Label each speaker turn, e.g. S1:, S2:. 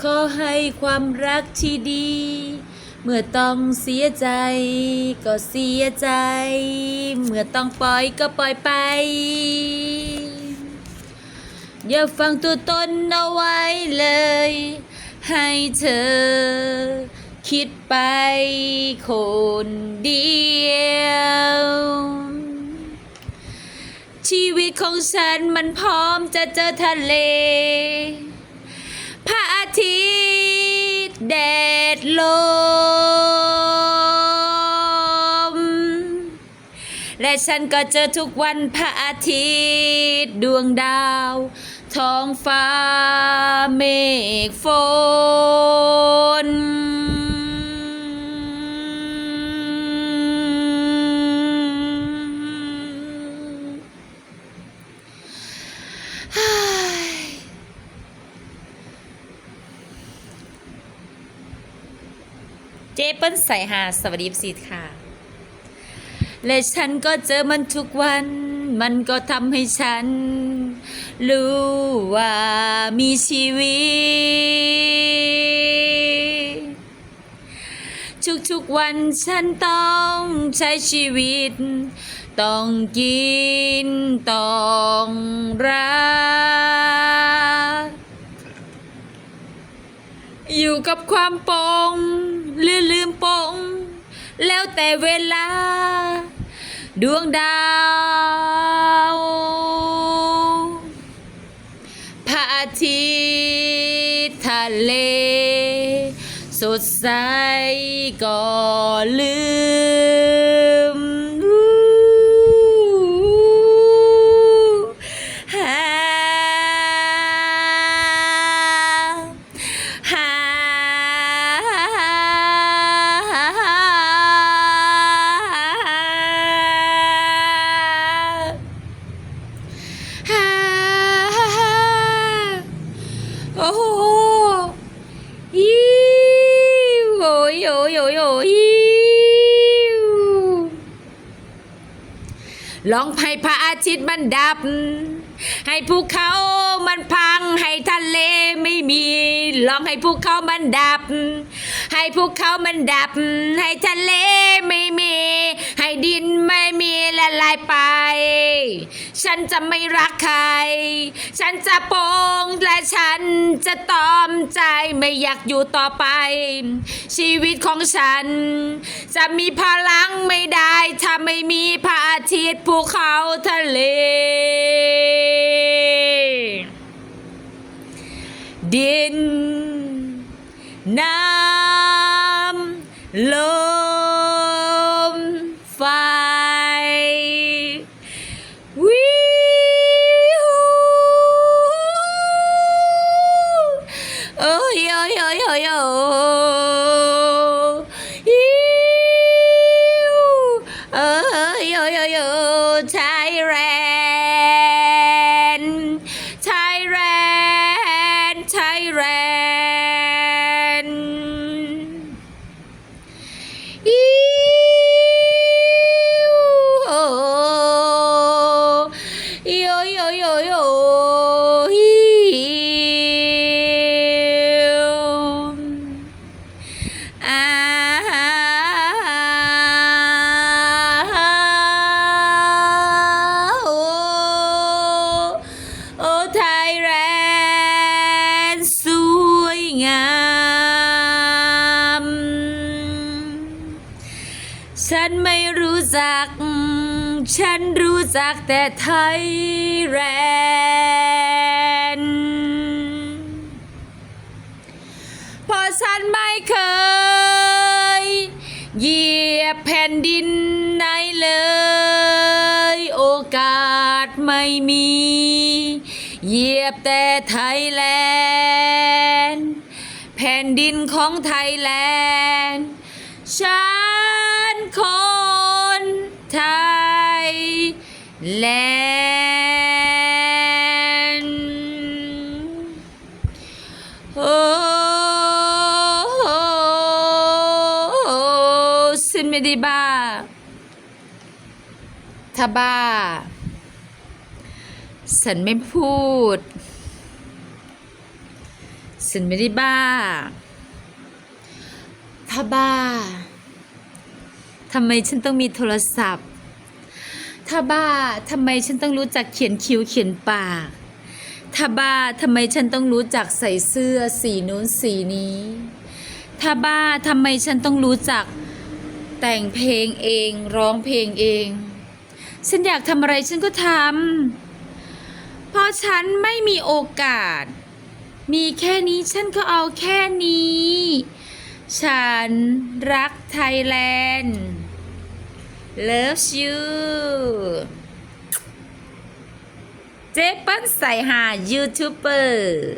S1: ขอให้ความรักที่ดี เมื่อต้องเสียใจ ก็เสียใจ เมื่อต้องปล่อยก็ปล่อยไป อย่าฟังตัวตนเอาไว้เลย ให้เธอ คิดไปคนเดียวชีวิตของฉันมันพร้อมจะเจอทะเล ลม และฉันก็เจอทุกวันพระอาทิตย์ดวงดาว ท้องฟ้าเมฆฝน เจเปิ้ลใส่หาสวัสดีสิค่ะ และฉันก็เจอมันทุกวัน มันก็ทำให้ฉัน รู้ว่ามีชีวิต ทุกๆวันฉันต้องใช้ชีวิต ต้องกิน ต้องรัก อยู่กับความปอ ลืมลืมปง แล้วแต่เวลา ดวงดาว พระอาทิตย์ทะเล สดใสก็ลืม โอ้โหอิวโอ้ยโอ้ยโอ้ยโอ้ยลองให้พระอาทิตย์มันดับ ให้ภูเขามันพัง ให้ทะเลไม่มี ลองให้ภูเขามันดับ ให้ภูเขามันดับ ให้ทะเลไฉันจะไม่รักใคร ฉันจะโปงและฉันจะตอมใจไม่อยากอยู่ต่อไป ชีวิตของฉัน จะมีพลังไม่ได้ถ้าไม่มีพระอาทิตย์ภูเขาทะเล ดินน้ำ ฉันไม่รู้จัก ฉันรู้จักแต่ไทยแลนด์เพราะฉันไม่เคย เหยียบแผ่นดินไหนเลย โอกาสไม่มี เหยียบแต่ไทยแลนด์ แผ่นดินของไทยแลนด์ฉัน ไทยแลนด์โอ้ฉันไม่ได้บ้าถ้าบ้าฉันไม่พูด ฉันไม่ได้บ้า ถ้าบ้า ทำไมฉันต้องมีโทรศัพท์ ถ้าบ้าทำไมฉันต้องรู้จักเขียนคิ้วเขียนปาก ถ้าบ้าทำไมฉันต้องรู้จักใส่เสื้อสีนู้นสีนี้ ถ้าบ้าทำไมฉันต้องรู้จักแต่งเพลงเองร้องเพลงเอง ฉันอยากทำอะไรฉันก็ทำเพราะฉันไม่มีโอกาส มีแค่นี้ฉันก็เอาแค่นี้ ฉันรักไทยแลนด์ Loves you เจ๊เปิ้ลใส่หายูทูบเบอร์